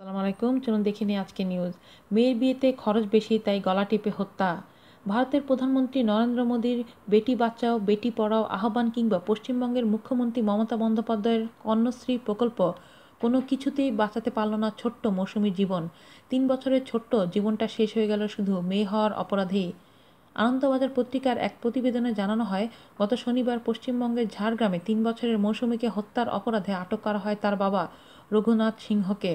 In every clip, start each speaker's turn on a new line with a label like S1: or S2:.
S1: আসসালামু আলাইকুম, চলুন দেখে নিই আজকে নিউজ মেয়ের বিয়েতে খরচ বেশি, তাই গলা টিপে হত্যা। ভারতের প্রধানমন্ত্রী নরেন্দ্র মোদীর বেটি বাঁচাও, বেটি পড়াও আহ্বান কিংবা পশ্চিমবঙ্গের মুখ্যমন্ত্রী মমতা বন্দ্যোপাধ্যায়ের কন্যাশ্রী প্রকল্প, কোনো কিছুতেই বাঁচাতে পারল না ছোট্ট মৌসুমী জীবন। তিন বছরের ছোট্ট জীবনটা শেষ হয়ে গেল শুধু মেয়ে হওয়ার অপরাধেই। আনন্দবাজার পত্রিকার এক প্রতিবেদনে জানানো হয়, গত শনিবার পশ্চিমবঙ্গের ঝাড়গ্রামে তিন বছরের মৌসুমীকে হত্যার অপরাধে আটক করা হয় তার বাবা রঘুনাথ সিংহকে।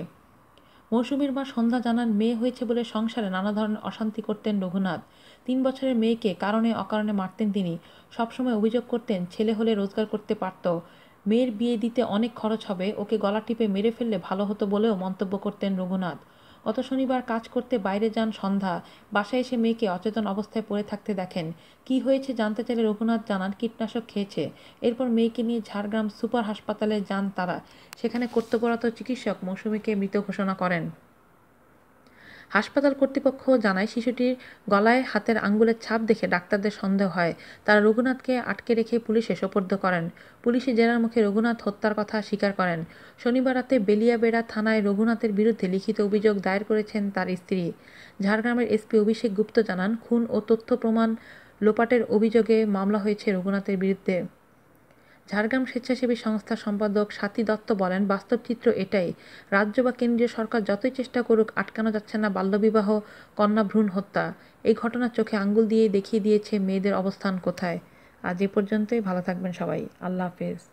S1: মৌসুমীর মা সন্ধ্যা জানান, মেয়ে হয়েছে বলে সংসারে নানা ধরনের অশান্তি করতেন রঘুনাথ। তিন বছরের মেয়েকে কারণে অকারণে মারতেন তিনি। সবসময় অভিযোগ করতেন, ছেলে হলে রোজগার করতে পারত। মেয়ের বিয়ে দিতে অনেক খরচ হবে, ওকে গলা টিপে মেরে ফেললে ভালো হতো বলেও মন্তব্য করতেন রঘুনাথ। গত শনিবার কাজ করতে বাইরে যান সন্ধ্যা। বাসায় এসে মেয়েকে অচেতন অবস্থায় পড়ে থাকতে দেখেন। কি হয়েছে জানতে চাইলে রঘুনাথ জানান কীটনাশক খেয়েছে। এরপর মেয়েকে নিয়ে ঝাড়গ্রাম সুপার হাসপাতালে যান তারা। সেখানে কর্তব্যরত চিকিৎসক মৌসুমীকে মৃত ঘোষণা করেন। হাসপাতাল কর্তৃপক্ষ জানায়, শিশুটির গলায় হাতের আঙ্গুলের ছাপ দেখে ডাক্তারদের সন্দেহ হয়। তারা রঘুনাথকে আটকে রেখে পুলিশে সোপর্দ করেন। পুলিশি জেরার মুখে রঘুনাথ হত্যার কথা স্বীকার করেন। শনিবার রাতে বেলিয়াবেড়া থানায় রঘুনাথের বিরুদ্ধে লিখিত অভিযোগ দায়ের করেছেন তার স্ত্রী। ঝাড়গ্রামের এসপি অভিষেক গুপ্ত জানান, খুন ও তথ্য প্রমাণ লোপাটের অভিযোগে মামলা হয়েছে রঘুনাথের বিরুদ্ধে। ঝাড়গ্রাম স্বেচ্ছাসেবী সংস্থার সম্পাদক স্বাতী দত্ত বলেন, বাস্তব চিত্র এটাই। রাজ্য বা কেন্দ্রীয় সরকার যতই চেষ্টা করুক, আটকানো যাচ্ছে না বাল্যবিবাহ, কন্যা ভ্রূণ হত্যা। এই ঘটনা চোখে আঙ্গুল দিয়ে দেখিয়ে দিয়েছে মেয়েদের অবস্থান কোথায়। আজ এ পর্যন্তই, ভালো থাকবেন সবাই। আল্লাহ হাফেজ।